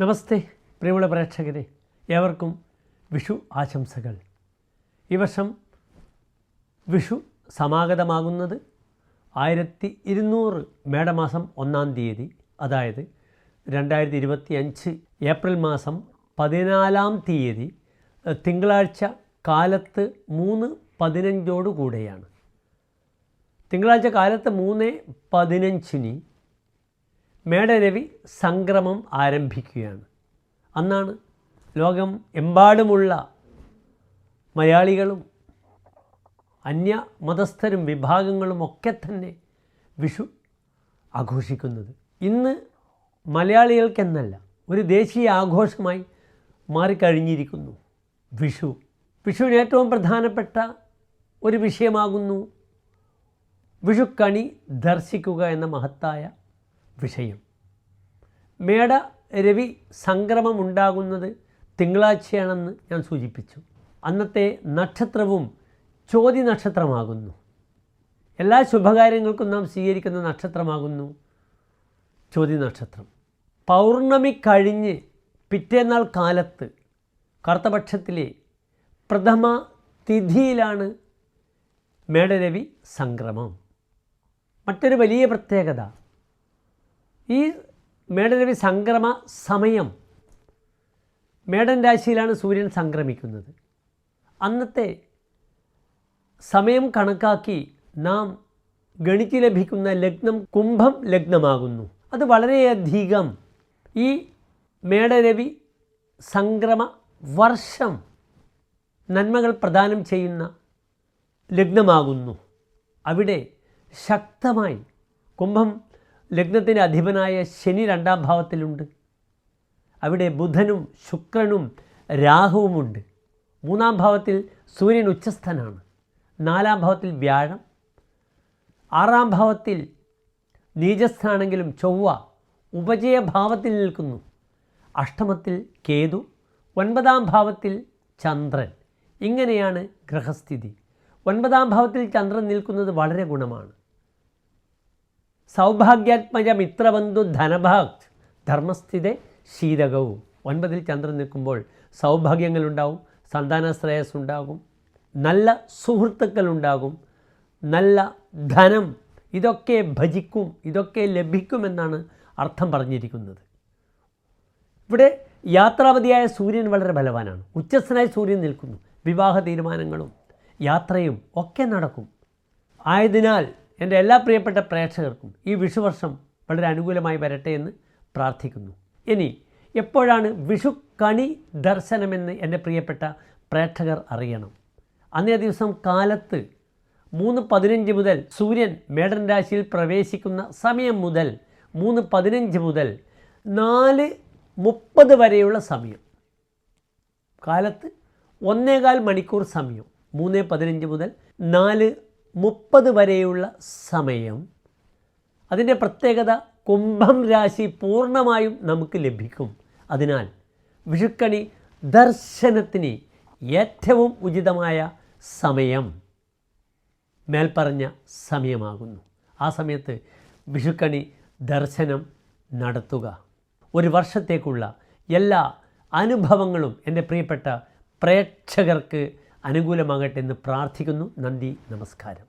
നമസ്തേ പ്രിയമുള്ള പ്രേക്ഷകരെ. ഏവർക്കും വിഷു ആശംസകൾ. ഈ വർഷം വിഷു സമാഗതമാകുന്നത് ആയിരത്തി ഇരുന്നൂറ് മേടമാസം ഒന്നാം തീയതി. അതായത് രണ്ടായിരത്തി ഇരുപത്തി അഞ്ച് ഏപ്രിൽ മാസം പതിനാലാം തീയതി തിങ്കളാഴ്ച കാലത്ത് മൂന്ന് പതിനഞ്ചോടു കൂടെയാണ് തിങ്കളാഴ്ച കാലത്ത് മൂന്ന് പതിനഞ്ചിന് മേടരവി സംക്രമം ആരംഭിക്കുകയാണ്. അന്നാണ് ലോകം എമ്പാടുമുള്ള മലയാളികളും അന്യ മതസ്ഥരും വിഭാഗങ്ങളും ഒക്കെ തന്നെ വിഷു ആഘോഷിക്കുന്നത്. ഇന്ന് മലയാളികൾക്കെന്നല്ല ഒരു ദേശീയ ആഘോഷമായി മാറിക്കഴിഞ്ഞിരിക്കുന്നു വിഷു. വിഷുവിന് ഏറ്റവും പ്രധാനപ്പെട്ട ഒരു വിഷയമാകുന്നു വിഷുക്കണി ദർശിക്കുക എന്ന മഹത്തായ വിഷയം. മേട രവി സംക്രമം ഉണ്ടാകുന്നത് തിങ്കളാഴ്ചയാണെന്ന് ഞാൻ സൂചിപ്പിച്ചു. അന്നത്തെ നക്ഷത്രവും ചോതി നക്ഷത്രമാകുന്നു. എല്ലാ ശുഭകാര്യങ്ങൾക്കും നാം സ്വീകരിക്കുന്ന നക്ഷത്രമാകുന്നു ചോതി നക്ഷത്രം. പൗർണമി കഴിഞ്ഞ് പിറ്റേന്നാൾ കാലത്ത് കറുത്തപക്ഷത്തിലെ പ്രഥമ തിഥിയിലാണ് മേടരവി സംക്രമം. മറ്റൊരു വലിയ പ്രത്യേകത ഈ മേടരവി സംക്രമ സമയം മേടൻ രാശിയിലാണ് സൂര്യൻ സംക്രമിക്കുന്നത്. അന്നത്തെ സമയം കണക്കാക്കി നാം ഗണിച്ച് ലഭിക്കുന്ന ലഗ്നം കുംഭം ലഗ്നമാകുന്നു. അത് വളരെയധികം ഈ മേടരവി സംക്രമ വർഷം നന്മകൾ പ്രദാനം ചെയ്യുന്ന ലഗ്നമാകുന്നു. അവിടെ ശക്തമായി കുംഭം ലഗ്നത്തിന്റെ അധിപനായ ശനി രണ്ടാം ഭാവത്തിലുണ്ട്. അവിടെ ബുധനും ശുക്രനും രാഹുവുമുണ്ട്. മൂന്നാം ഭാവത്തിൽ സൂര്യൻ ഉച്ചസ്ഥനാണ്. നാലാം ഭാവത്തിൽ വ്യാഴം. ആറാം ഭാവത്തിൽ നീചസ്ഥാണെങ്കിലും ചൊവ്വ ഉപജയഭാവത്തിൽ നിൽക്കുന്നു. അഷ്ടമത്തിൽ കേതു ഒൻപതാം ഭാവത്തിൽ ചന്ദ്രൻ. ഇങ്ങനെയാണ് ഗ്രഹസ്ഥിതി. ഒൻപതാം ഭാവത്തിൽ ചന്ദ്രൻ നിൽക്കുന്നത് വളരെ ഗുണമാണ്. സൗഭാഗ്യാത്മജ മിത്രബന്ധു ധനഭാഗ് ധർമ്മസ്ഥിത ശീതകവും. ഒൻപതിൽ ചന്ദ്രൻ നിൽക്കുമ്പോൾ സൗഭാഗ്യങ്ങളുണ്ടാവും സന്താന ശ്രേയസ് ഉണ്ടാകും നല്ല സുഹൃത്തുക്കളുണ്ടാകും നല്ല ധനം ഇതൊക്കെ ഭജിക്കും ഇതൊക്കെ ലഭിക്കുമെന്നാണ് അർത്ഥം പറഞ്ഞിരിക്കുന്നത്. ഇവിടെ യാത്രാവധിയായ സൂര്യൻ വളരെ ബലവാനാണ്. ഉച്ചസ്ഥനായ സൂര്യൻ നിൽക്കുന്നു. വിവാഹ തീരുമാനങ്ങളും യാത്രയും ഒക്കെ നടക്കും. ആയതിനാൽ എന്റെ എല്ലാ പ്രിയപ്പെട്ട പ്രേക്ഷകർക്കും ഈ വിഷുവർഷം വളരെ അനുകൂലമായി വരട്ടെ എന്ന് പ്രാർത്ഥിക്കുന്നു. ഇനി എപ്പോഴാണ് വിഷു കണി ദർശനമെന്ന് എന്റെ പ്രിയപ്പെട്ട പ്രേക്ഷകർ അറിയണം. അന്നേ ദിവസം കാലത്ത് മൂന്ന് പതിനഞ്ച് മുതൽ സൂര്യൻ മേടൻ രാശിയിൽ പ്രവേശിക്കുന്ന സമയം മുതൽ മൂന്ന് പതിനഞ്ച് മുതൽ നാല് മുപ്പത് വരെയുള്ള സമയം. കാലത്ത് ഒന്നേകാൽ മണിക്കൂർ സമയം. മൂന്ന് പതിനഞ്ച് മുതൽ നാല് മുപ്പത് വരെയുള്ള സമയം. അതിന്റെ പ്രത്യേകത കുംഭം രാശി പൂർണമായും നമുക്ക് ലഭിക്കും. അതിനാൽ വിഷുക്കണി ദർശനത്തിന് ഏറ്റവും ഉചിതമായ സമയം മേൽപ്പറഞ്ഞ സമയമാകുന്നു. ആ സമയത്ത് വിഷുക്കണി ദർശനം നടത്തുക. ഒരു വർഷത്തേക്കുള്ള എല്ലാ അനുഭവങ്ങളും എന്റെ പ്രിയപ്പെട്ട പ്രേക്ഷകർക്ക് അനുകൂലമാകട്ടെ എന്ന് പ്രാർത്ഥിക്കുന്നു. നന്ദി നമസ്കാരം.